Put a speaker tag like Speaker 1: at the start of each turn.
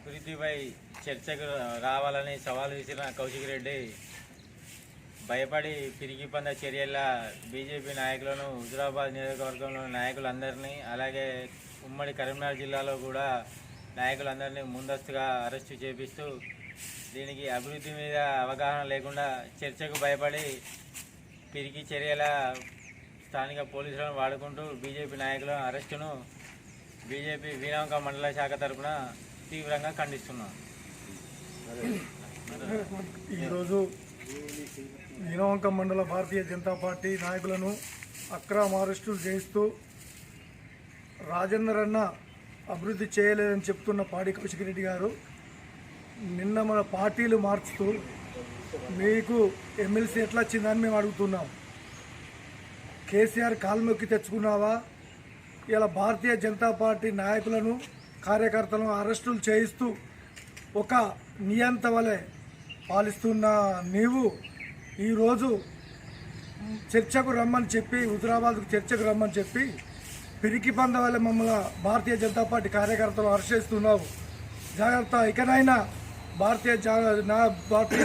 Speaker 1: అభివృద్ధిపై చర్చకు రావాలని సవాల్ విసిరిన కౌశిక్ రెడ్డి భయపడి పిరిగి పంద చర్యల బీజేపీ నాయకులను హుజురాబాద్ నియోజకవర్గంలోని నాయకులందరినీ అలాగే ఉమ్మడి కరీంనగర్ జిల్లాలో కూడా నాయకులందరినీ ముందస్తుగా అరెస్టు చేపిస్తూ దీనికి అభివృద్ధి మీద అవగాహన లేకుండా చర్చకు భయపడి పిరికి చర్యల స్థానిక పోలీసులను వాడుకుంటూ బీజేపీ నాయకుల అరెస్టును బీజేపీ వీరాంక మండల శాఖ తరఫున తీవ్రంగా ఖండిస్తున్నాను.
Speaker 2: ఈరోజు నీలవంక మండల భారతీయ జనతా పార్టీ నాయకులను అక్రమ అరెస్టులు చేయిస్తూ రాజేందర్ అన్న అభివృద్ధి చేయలేదని చెప్తున్న పాడి కౌశిక్ రెడ్డి గారు నిన్న మన పార్టీలు మార్చుతూ మీకు ఎమ్మెల్సీ ఎట్లా వచ్చిందని మేము అడుగుతున్నాం. కేసీఆర్ కాల్మొక్కి తెచ్చుకున్నావా? ఇలా భారతీయ జనతా పార్టీ నాయకులను కార్యకర్తలను అరెస్టులు చేయిస్తూ ఒక నియంత వలె పాలిస్తున్న నీవు ఈరోజు చర్చకు రమ్మని చెప్పి హుజరాబాద్కు చర్చకు రమ్మని చెప్పి పిరికి పంద వల్ల మమ్మల్ని భారతీయ జనతా పార్టీ కార్యకర్తలు అరెస్ట్ చేస్తున్నావు. జాగ్రత్త. ఇకనైనా భారతీయ జా నా భారతీయ